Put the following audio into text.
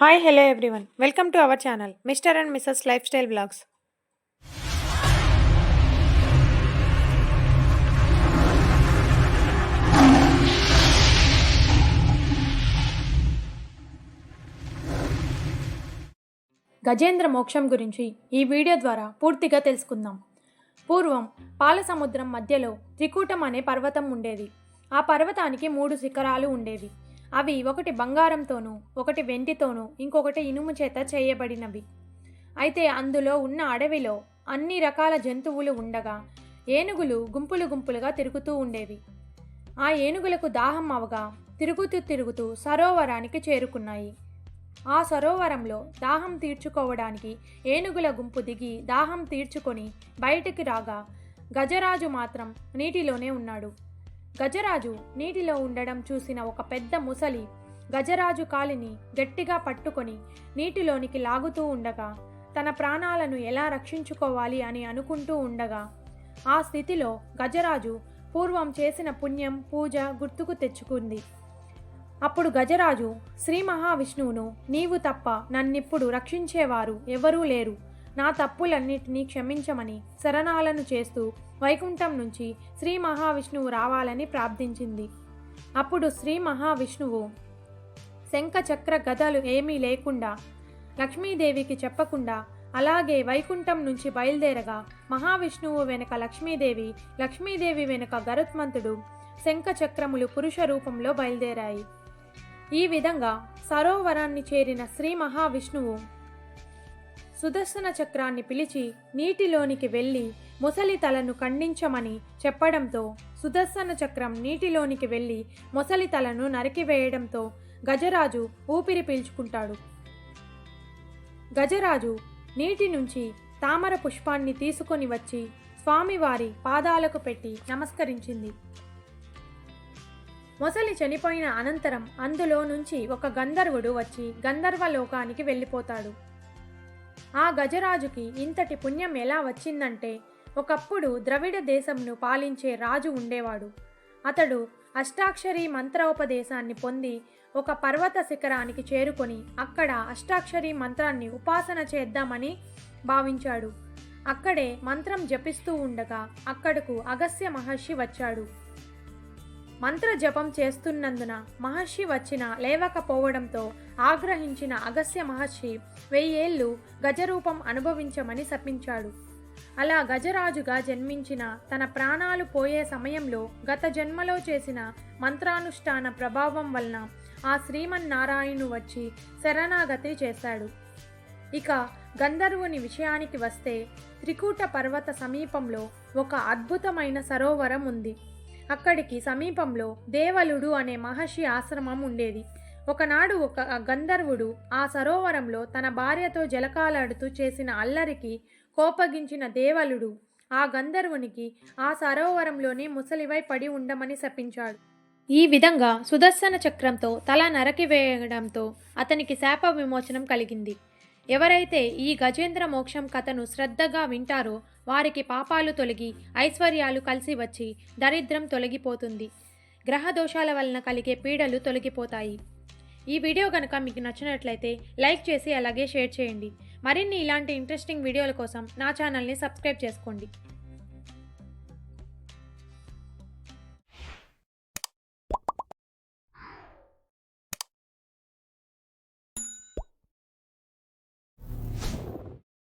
Hi hello everyone welcome to our channel mister and missus lifestyle blogs Gajendra Moksham గురించి ఈ video ద్వారా పూర్తిగా తెలుసుకుందాం. పూర్వం పాల సముద్రం మధ్యలో త్రికూటం అనే పర్వతం ఉండేది. ఆ పర్వతానికి మూడు శిఖరాలు ఉండేవి. అవి ఒకటి బంగారంతోనూ ఒకటి వెండితోనూ ఇంకొకటి ఇనుము చేత చేయబడినవి. అయితే అందులో ఉన్న అడవిలో అన్ని రకాల జంతువులు ఉండగా ఏనుగులు గుంపులు గుంపులుగా తిరుగుతూ ఉండేవి. ఆ ఏనుగులకు దాహం అవగా తిరుగుతూ తిరుగుతూ సరోవరానికి చేరుకున్నాయి. ఆ సరోవరంలో దాహం తీర్చుకోవడానికి ఏనుగుల గుంపు దిగి దాహం తీర్చుకొని బయటికి రాగా గజరాజు మాత్రం నీటిలోనే ఉన్నాడు. గజరాజు నీటిలో ఉండడం చూసిన ఒక పెద్ద ముసలి గజరాజు కాలిని గట్టిగా పట్టుకొని నీటిలోనికి లాగుతూ ఉండగా తన ప్రాణాలను ఎలా రక్షించుకోవాలి అని అనుకుంటూ ఉండగా ఆ స్థితిలో గజరాజు పూర్వం చేసిన పుణ్యం పూజ గుర్తుకు తెచ్చుకుంది. అప్పుడు గజరాజు శ్రీ మహావిష్ణువును నీవు తప్ప నన్నిప్పుడు రక్షించేవారు ఎవరూ లేరు. నా తప్పులన్నిటినీ క్షమించమని శరణాలను చేస్తూ వైకుంఠం నుంచి శ్రీ మహావిష్ణువు రావాలని ప్రార్థించింది. అప్పుడు శ్రీ మహావిష్ణువు శంఖ చక్ర గదలు ఏమీ లేకుండా లక్ష్మీదేవికి చెప్పకుండా అలాగే వైకుంఠం నుంచి బయలుదేరగా మహావిష్ణువు వెనుక లక్ష్మీదేవి లక్ష్మీదేవి వెనుక గరుత్మంతుడు శంఖ చక్రములు పురుష రూపంలో బయలుదేరాయి. ఈ విధంగా సరోవరాన్ని చేరిన శ్రీ మహావిష్ణువు సుదర్శన చక్రాన్ని పిలిచి నీటిలోనికి వెళ్ళి మొసలి తలను ఖండించమని చెప్పడంతో సుదర్శన చక్రం నీటిలోనికి వెళ్ళి మొసలి తలను నరికివేయడంతో గజరాజు ఊపిరి పీల్చుకుంటాడు. గజరాజు నీటి నుంచి తామర పుష్పాన్ని తీసుకొని వచ్చి స్వామివారి పాదాలకు పెట్టి నమస్కరించింది. మొసలి చనిపోయిన అనంతరం అందులో నుంచి ఒక గంధర్వుడు వచ్చి గంధర్వ లోకానికి వెళ్ళిపోతాడు. ఆ గజరాజుకి ఇంతటి పుణ్యం ఎలా వచ్చిందంటే ఒకప్పుడు ద్రవిడ దేశంను పాలించే రాజు ఉండేవాడు. అతడు అష్టాక్షరి మంత్రోపదేశాన్ని పొంది ఒక పర్వత శిఖరానికి చేరుకొని అక్కడ అష్టాక్షరి మంత్రాన్ని ఉపాసన చేద్దామని భావించాడు. అక్కడే మంత్రం జపిస్తూ ఉండగా అక్కడకు అగస్య మహర్షి వచ్చాడు. మంత్ర జపం చేస్తున్నందున మహర్షి వచ్చిన లేవకపోవడంతో ఆగ్రహించిన అగస్య మహర్షి వెయ్యేళ్ళు గజరూపం అనుభవించమని శపించాడు. అలా గజరాజుగా జన్మించిన తన ప్రాణాలు పోయే సమయంలో గత జన్మలో చేసిన మంత్రానుష్ఠాన ప్రభావం వలన ఆ శ్రీమన్నారాయణు వచ్చి శరణాగతి చేశాడు. ఇక గంధర్వుని విషయానికి వస్తే త్రికూట పర్వత సమీపంలో ఒక అద్భుతమైన సరోవరం ఉంది. అక్కడికి సమీపంలో దేవలుడు అనే మహర్షి ఆశ్రమం ఉండేది. ఒకనాడు ఒక గంధర్వుడు ఆ సరోవరంలో తన భార్యతో జలకాలాడుతూ చేసిన అల్లరికి కోపగించిన దేవలుడు ఆ గంధర్వునికి ఆ సరోవరంలోనే ముసలివై పడి ఉండమని శపించాడు. ఈ విధంగా సుదర్శన చక్రంతో తల నరకివేయడంతో అతనికి శాప విమోచనం కలిగింది. ఎవరైతే ఈ గజేంద్ర మోక్షం కథను శ్రద్ధగా వింటారో వారికి పాపాలు తొలగి ఐశ్వర్యాలు కలిసి వచ్చి దరిద్రం తొలగిపోతుంది. గ్రహ దోషాల వలన కలిగే పీడలు తొలగిపోతాయి. ఈ వీడియో కనుక మీకు నచ్చినట్లయితే లైక్ చేసి అలాగే షేర్ చేయండి. మరిన్ని ఇలాంటి ఇంట్రెస్టింగ్ వీడియోల కోసం నా ఛానల్ని సబ్స్క్రైబ్ చేసుకోండి.